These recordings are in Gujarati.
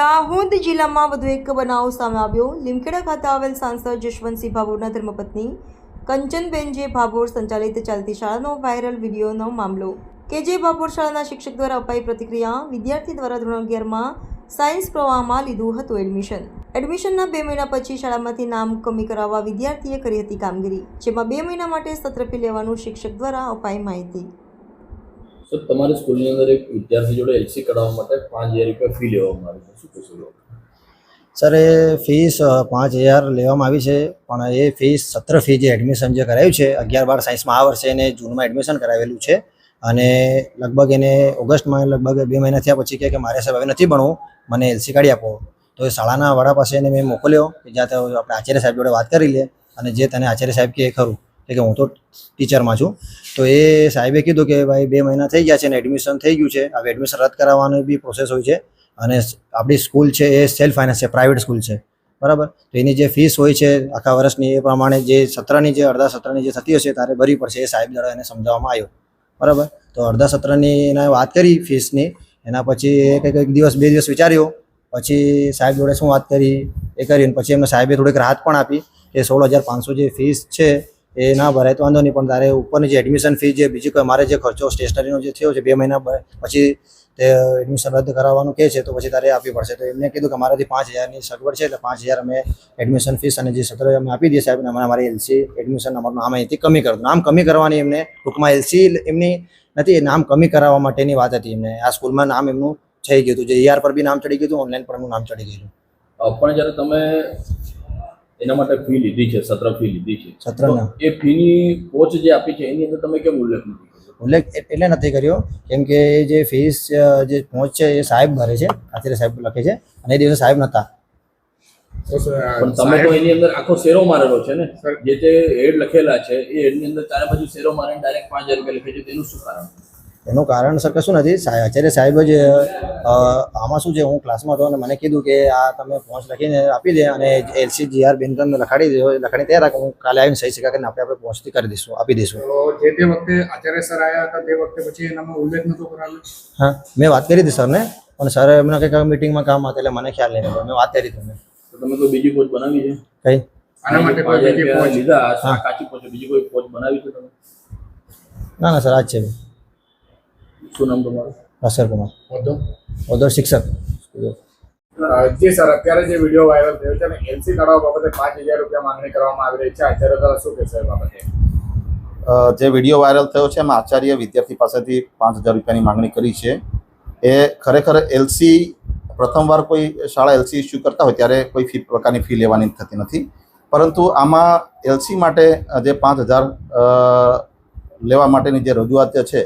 દાહોદ જિલ્લામાં વધુ એક બનાવ સામે આવ્યો. લીમખેડા ખાતે આવેલ સાંસદ જશવંતસિંહ ભાભોરના ધર્મપત્ની કંચનબેન જે ભાભોર સંચાલિત ચાલતી શાળાનો વાયરલ વિડીયોનો મામલો. કે જે ભાભોર શાળાના શિક્ષક દ્વારા અપાઈ પ્રતિક્રિયા વિદ્યાર્થી દ્વારા ધોરણ અગિયારમાં સાયન્સ પ્રવાહમાં લીધું હતું એડમિશન. એડમિશનના બે મહિના પછી શાળામાંથી નામ કમી કરાવવા વિદ્યાર્થીએ કરી હતી કામગીરી, જેમાં બે મહિના માટે સત્ર ફી લેવાનું શિક્ષક દ્વારા અપાઈ માહિતી. સર તમારી સ્કૂલની અંદર એક વિદ્યાર્થી જોડે એલસી કઢાવવા માટે પાંચ હજાર રૂપિયા ફી લેવામાં આવી છે. શું કહેશો સર એ ફીસ પાંચ હજાર લેવામાં આવી છે, પણ એ ફીસ સત્ર ફી જે એડમિશન જે કરાયું છે, અગિયાર, બાર, સાયન્સમાં આ વર્ષે એને જૂનમાં એડમિશન કરાવેલું છે. અને લગભગ એને ઓગસ્ટમાં, લગભગ બે મહિના થયા પછી કહે કે મારે સાહેબ હવે નથી ભણવું, મને એલસી કાઢી આપો. તો એ શાળાના વડા પાસે એને મેં મોકલ્યો, કે જ્યાં આપણે આચાર્ય સાહેબ જોડે વાત કરી લે, અને જે તને આચાર્ય સાહેબ કહે ખરું. એટલે કે હું તો ટીચરમાં છું. તો એ સાહેબે કીધું કે ભાઈ બે મહિના થઈ ગયા છે ને એડમિશન થઈ ગયું છે. હવે એડમિશન રદ કરાવવાની બી પ્રોસેસ હોય છે. અને આપણી સ્કૂલ છે એ સેલ્ફ ફાઇનાન્સ છે પ્રાઇવેટ સ્કૂલ છે. બરાબર? તો એની જે ફીસ હોય છે આખા વર્ષની એ પ્રમાણે જે સત્રની જે અડધા સત્રની જે થતી હશે તારે ભરવી પડશે એ સાહેબ દ્વારા એને સમજાવવામાં આવ્યો. બરાબર? તો અડધા સત્રની એને વાત કરી ફીસની એના પછી એ કંઈક એક દિવસ બે દિવસ વિચાર્યો. પછી સાહેબ જોડે શું વાત કરી એ કરીને પછી એમને સાહેબે થોડીક રાહત પણ આપી કે સોળ હજાર પાંચસો જે ફીસ છે એ ના ભરાય, તો વાંધો નહીં. પણ તારે ઉપરની જે એડમિશન ફી જે, બીજી કોઈ, મારે જે ખર્ચો સ્ટેશનરીનો જે થયો છે, બે મહિના પછી તે એડમિશન રદ કરાવવાનું કહે છે, તો પછી તારે આપવી પડશે. તો એમને કીધું કે મારાથી પાંચ હજારની સગવડ છે, એટલે પાંચ હજાર અમે એડમિશન ફીસ અને જે સત્ર અમે આપી દઈએ સાહેબ અમે અમારી એલસી એડમિશન અમારું નામ અહીંથી કમી કરવું નામ કમી કરવાની એમને ટૂંકમાં એલસી એમની નથી નામ કમી કરાવવા માટેની વાત હતી એમને. આ સ્કૂલમાં નામ એમનું થઈ ગયું હતું. જે ઈઆર પર બી નામ ચડી ગયું હતું ઓનલાઈન પર નામ ચડી ગયું પણ જ્યારે તમે એના માટે ફી લીધી છે સત્ર ફી લીધી છે. સત્રના. એ ફીની કોચ જે આપી છે એની અંદર તમે કેમ ઉલ્લેખ નથી કર્યો? ઉલ્લેખ એટલે નથી કર્યો. કેમ કે એ જે ફીસ જે પહોંચ છે એ સાહેબ ભરે છે આચાર્ય સાહેબ લખે છે અને એ દિવસે સાહેબ નહોતા પણ તમે તો એની અંદર આખો શેરો મારેલો છે ને? જે તે હેડ લખેલા છે એ હેડની અંદર ચારે બાજુ શેરો મારીને ડાયરેક્ટ પાંચ હજાર રૂપિયા લખે છે તેનું શું કારણ? એનું કારણ સર કશું નથી. સાહેબ આચાર્ય સાહેબ જ આમાં શું છે? હું ક્લાસમાં હતો અને મને કીધું કે આ તમે પહોંચ લખીને આપી દે અને એલસી જીઆર બેન તમને લખાડી દો લખાડી તૈયાર રાખો. હું કાલે આવીને સહી શિકા કરીને આપણે આપણે પહોંચતી કરી દઈશું આપી દઈશું. જે તે વખતે આચાર્ય સર આવ્યા હતા તે વખતે પછી એનામાં ઉલ્લેખ નતો કરાવ્યો હા મેં વાત કરી હતી સરને પણ સર એમને કંઈક મિટિંગમાં કામ હતા એટલે મને ખ્યાલ નહીં. મેં વાત કરી તમને તો તમે કોઈ બીજી પોચ બનાવી છે? કઈ? આના માટે કોઈ બીજી કોચ લીધા? કાચી પોચ બીજી કોઈ પોચ બનાવી છે તમે? ના ના સર આજ છે. શું નામ તમારું? ભાસ્કર કુમાર. હોદ્દો? ઓધો શિક્ષક. જી સર અત્યારે જે વીડિયો વાયરલ થયો છે ને એલસી કાઢવા બાબતે પાંચ હજાર રૂપિયા માંગણી કરવામાં આવી રહી છે. આચાર્ય દ્વારા શું કહેશે એ બાબતે? જે વીડિયો વાયરલ થયો છે એમાં આચાર્ય વિદ્યાર્થી પાસેથી પાંચ હજાર રૂપિયાની માંગણી કરી છે. એ ખરેખર એલસી પ્રથમવાર કોઈ શાળા એલસી ઇસ્યુ કરતા હોય ત્યારે કોઈ ફી પ્રકારની ફી લેવાની થતી નથી. પરંતુ આમાં એલસી માટે જે પાંચ હજાર લેવા માટેની જે રજૂઆત છે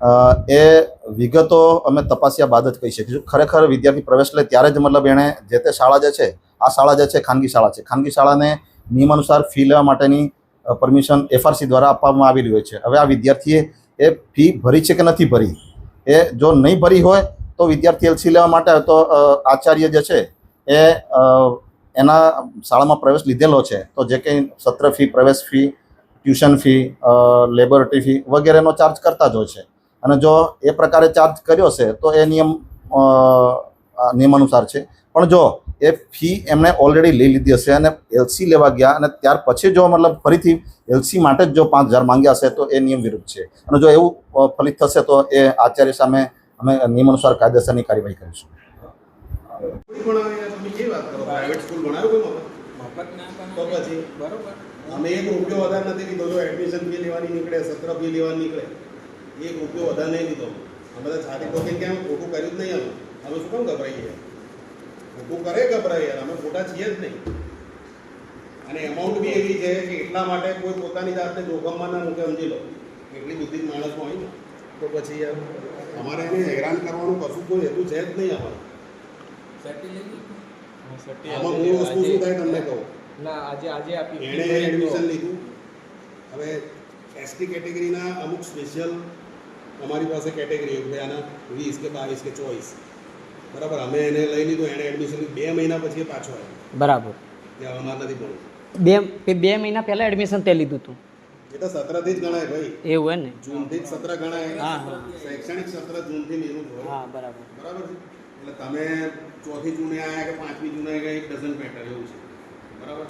એ વિગતો અમે તપાસ્યા બાદ જ કહી શકીશું. ખરેખર વિદ્યાર્થી પ્રવેશ લે ત્યારે જ મતલબ એણે જે તે શાળા જે છે, આ શાળા જે છે, ખાનગી શાળા છે. ખાનગી શાળાને નિયમાનુસાર ફી લેવા માટેની પરમિશન એફઆરસી દ્વારા આપવામાં આવેલી હોય છે. હવે આ વિદ્યાર્થીએ એ ફી ભરી છે કે નથી ભરી? એ જો નહીં ભરી હોય તો વિદ્યાર્થી એલસી લેવા માટે તો આચાર્ય જે છે, એ એના શાળામાં પ્રવેશ લીધેલો છે. તો જે કંઈ સત્ર ફી, પ્રવેશ fee, tuition fee laboratory fee વગેરેનો ચાર્જ કરતા જ હોય છે. અને જો એ પ્રકારે ચાર્જ કર્યો છે, તો એ નિયમ નિયમ અનુસાર છે. પણ જો એ ફી એમણે ઓલરેડી લઈ લીધી હશે અને એલસી લેવા ગયા અને ત્યાર પછી જો મતલબ ફરીથી એલસી માટે જ જો પાંચ હજાર માંગ્યા હશે, તો એ નિયમ વિરુદ્ધ છે. અને જો એવું ફલિત થશે, તો એ આચાર્ય સામે અમે નિયમાનુસાર કાયદેસરની કાર્યવાહી કરીશું. અમે એક રૂપિયો વધારે નથી લીધો એડમિશન ફી લેવાની નીકળે, સત્ર ફી લેવાની નીકળે. એક રૂપિયો વધારે નહીં લીધો અમે તો છાતી ઠોકીને કેમ? ખોટું કર્યું જ નહીં અમે. અમે શું કેમ ગભરાઈએ? ખોટું કરે ગભરાઈએ અમે ખોટા છીએ જ નહીં. અને એમાઉન્ટ બી એવી છે કે એટલા માટે કોઈ પોતાની જાતને જોખમમાં ના મૂકે સમજી લો. એટલી બુદ્ધિ માણસમાં હોય ને. તો પછી અમારે એને હેરાન કરવાનું કશું કોઈ હેતુ છે જ નહીં અમારે. આમાં મૂળ વસ્તુ શું થાય તમને કહું. ના આજે આજે આપી એણે એડમિશન લીધું. હવે એસટી કેટેગરીના અમુક સ્પેશિયલ અમારી પાસે કેટેગરી કે આના વીસ કે બાવીસ કે ચોવીસ. બરાબર? અમે એને લઈ લીધું એણે એડમિશન બે મહિના પછી પાછો આવ્યો. બરાબર. અમારે નથી ભણવું. બે બે- મહિના પહેલા એડમિશન તે લીધું હતું એ તો સત્રથી જ ગણાય ભાઈ. એવું હે ને? જૂનથી જ સત્ર ગણાય. હા, હા. શૈક્ષણિક સત્ર જૂનથી નીરું જ હોય. હા બરાબર. બરાબર છે? એટલે તમે ચોથી જૂને આવ્યા કે પાંચમી જૂને આવ્યા એક ડઝન પેટર એવું છે. બરાબર?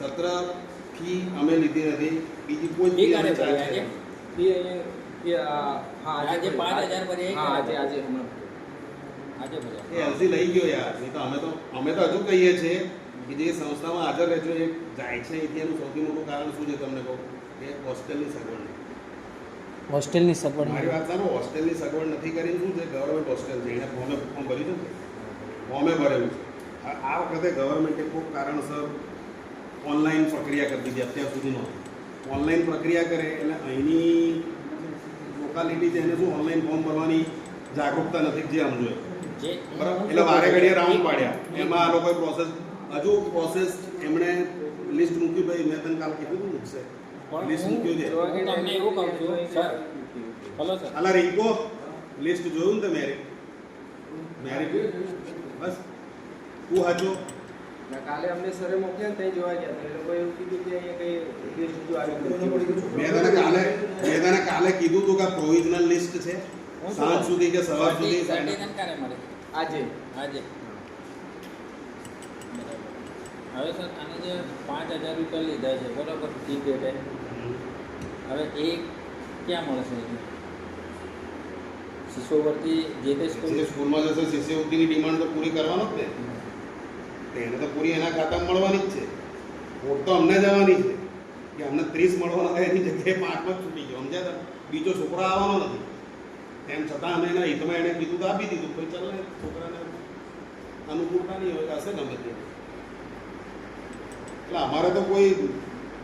સત્ર ફી અમે લીધી નથી. બીજી કોઈ fee અમે ભરી આજે? પાંચ હજાર હા આજે આજે હમણાં એ એલસી લઈ ગયો યાર. નહીં તો અમે તો અમે તો હજુ કહીએ છીએ કે જે સંસ્થામાં હાજર રહેજો એ જાય છે. એનું સૌથી મોટું કારણ શું છે તમને કહું? કે હોસ્ટેલની સગવડ હોસ્ટેલની સગવડ મારી વાત સાંભળો. હોસ્ટેલની સગવડ નથી કરી શું છે? ગવર્મેન્ટ હોસ્ટેલ છે. એને ફોર્મે ફોર્મ ભર્યું છે ફોર્મે ભરેલું છે. આ આ વખતે ગવર્મેન્ટે કોઈ કારણસર ઓનલાઈન પ્રક્રિયા કરી દીધી. અત્યાર સુધીનો ઓનલાઈન પ્રક્રિયા કરે એટલે અહીંની લોકાલિટી છે એને શું ઓનલાઈન ફોર્મ ભરવાની જાગૃતતા નથી જે આમ જોઈએ. બરાબર? એટલે વારે ઘડીએ રાઉન્ડ પાડ્યા. એમાં આ લોકોએ પ્રોસેસ હજુ પ્રોસેસ એમણે લિસ્ટ મૂકી ભાઈ મેં તને કાલ કીધું મૂકશે લિસ્ટ મૂક્યું છે. તમને એવું કહું છું સર હલો સર અલા રિંકો લિસ્ટ જોયું ને તે મેરે મેરિટ બસ. તું હાચો કાલે અમને સરે મોકલ્યા ત્યાં જોવા ગયા હતા. એ લોકોએ એવું કીધું કે અહીંયા કંઈ લિસ્ટ હજુ આવી મેં તને કાલે મેં તને કાલે કીધું તું કે પ્રોવિઝનલ લિસ્ટ છે. સાંજ સુધી કે સવાર સુધી? ક્યારે મળે. આજે. આજે. બરાબર. હવે સર આને જે પાંચ હજાર રૂપિયા લીધા છે બરાબર પેટે હવે એ ક્યાં મળશે શિશુવર્તી જે તે સ્કૂલ જે સ્કૂલમાં જશે શિષ્યવૃત્તિની ડિમાન્ડ તો પૂરી કરવાનો જ ને. એને તો પૂરી એના ખાતામાં મળવાની જ છે. વોટ તો અમને જવાની છે. કે અમને ત્રીસ મળવાના થાય એની જગ્યાએ પાંચમાં જ છૂટી ગયો. સમજ્યા બીજો છોકરો આવવાનો નથી. તેમ છતાં અમે એના હિતમાં એણે કીધું તો આપી દીધું. ભાઈ ચાલ? ને છોકરાને અનુકૂળતા નહીં હોય. હશે ગમે તે. એટલે અમારે તો કોઈ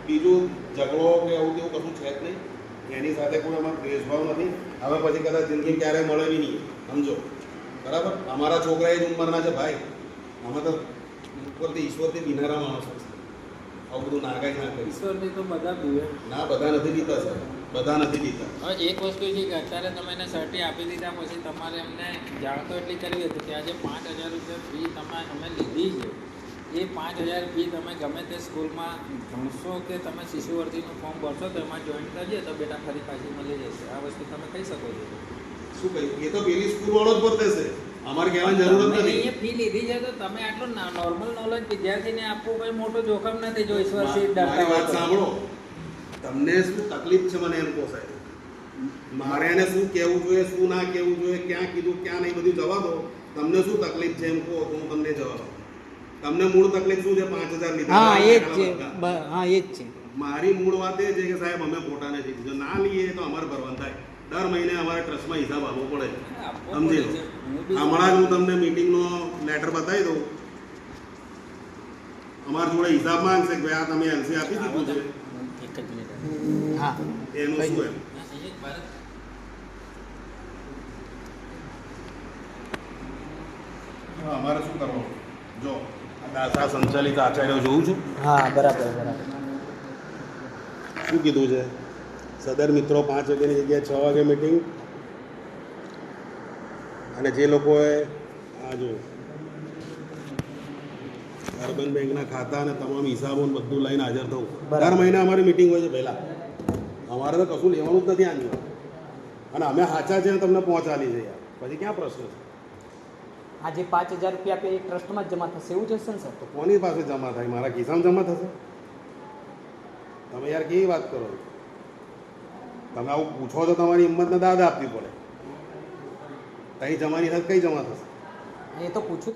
બીજું ઝઘડો કે એવું તેવું કશું છે જ નહીં. એની સાથે કોઈ અમારો દ્વેષભાવ નથી. હવે પછી કદાચ જિંદગી ક્યારેય મળે નહીં. સમજો? બરાબર? અમારા છોકરા એ જ ઉંમરના છે ભાઈ. અમે તો ઉપરથી ઈશ્વરથી બિનારા માણસો છે. આવું બધું નાગાઈ ના કરી ઈશ્વરની તો બધા પીવે ના બધા નથી પીતા સર બધા નથી પીતા. હવે એક વસ્તુ છે કે અત્યારે તમે એને સર્ટી આપી દીધા પછી તમારે એમને જાણતો એટલી કરવી હતી કે આજે પાંચ હજાર રૂપિયા ફી તમે અમે લીધી છે. એ પાંચ હજાર ફી તમે ગમે તે સ્કૂલમાં ભણશો કે તમે શિશુવર્તીનું ફોર્મ ભરશો તો એમાં જોઈન કરજે તો બેટા ફરી પાછી મળી જશે. આ વસ્તુ તમે કહી શકો છો. શું કહ્યું? એ તો પેલી સ્કૂલવાળો જ ભરતે છે. અમારે કહેવાની જરૂર જ નથી. ફી લીધી છે તો તમે આટલું નોર્મલ નોલેજ વિદ્યાર્થીને આપવું કોઈ મોટો જોખમ નથી જો ઈશ્વર મારી વાત સાંભળો. તમને શું તકલીફ છે મને એમ કહો સાહેબ? મારે એને શું કહેવું જોઈએ શું ના કહેવું જોઈએ ક્યાં કીધું ક્યાં નહીં બધું જવા દો. તમને શું તકલીફ છે એમ કહો તો હું તમને જવાબ તમને મૂળ તકલીફ શું છે? પાંચ હજાર લીધા હા એ જ છે. હા એ જ છે. મારી મૂળ વાત એ છે કે સાહેબ અમે ફોટા નથી જો ના લઈએ તો અમારે ભરવાનું થાય. દર મહિને અમારે ટ્રસ્ટમાં હિસાબ આપવો પડે. સમજી લો. હમણાં જ હું તમને મિટિંગનો લેટર બતાવી દઉં. અમારા જોડે હિસાબ માંગશે કે ભાઈ આ તમે એલસી આપી દીધું છે. એનું શું એમ? અમારે શું કરવાનું જો. આ દાસા સંચાલિત આચાર્ય જોઉં છું. હા બરાબર બરાબર. શું કીધું છે? સદર મિત્રો પાંચ વાગ્યાની જગ્યાએ છ વાગે મિટિંગ અને જે લોકોએ આ જો અર્બન બેંકના ખાતા અને તમામ હિસાબો બધું લઈને હાજર થવું. દર મહિને અમારી મિટિંગ હોય છે પહેલાં. અમારે તો કશું લેવાનું જ નથી આની. અને અમે સાચા છે તમને પહોંચાડી છે યાર. પછી ક્યાં પ્રશ્ન છે? આજે પાંચ હજાર રૂપિયા આપે એ ટ્રસ્ટમાં જ જમા થશે. એવું જશે ને સર? તો કોની પાસે જમા થાય? મારા ખિસ્સામાં જમા થશે? તમે યાર કેવી વાત કરો છો? તમે આવું પૂછો તો તમારી હિંમતને દાદ આપવી પડે. તઈ જમાની સાથે કઈ જમા થશે? એ તો પૂછું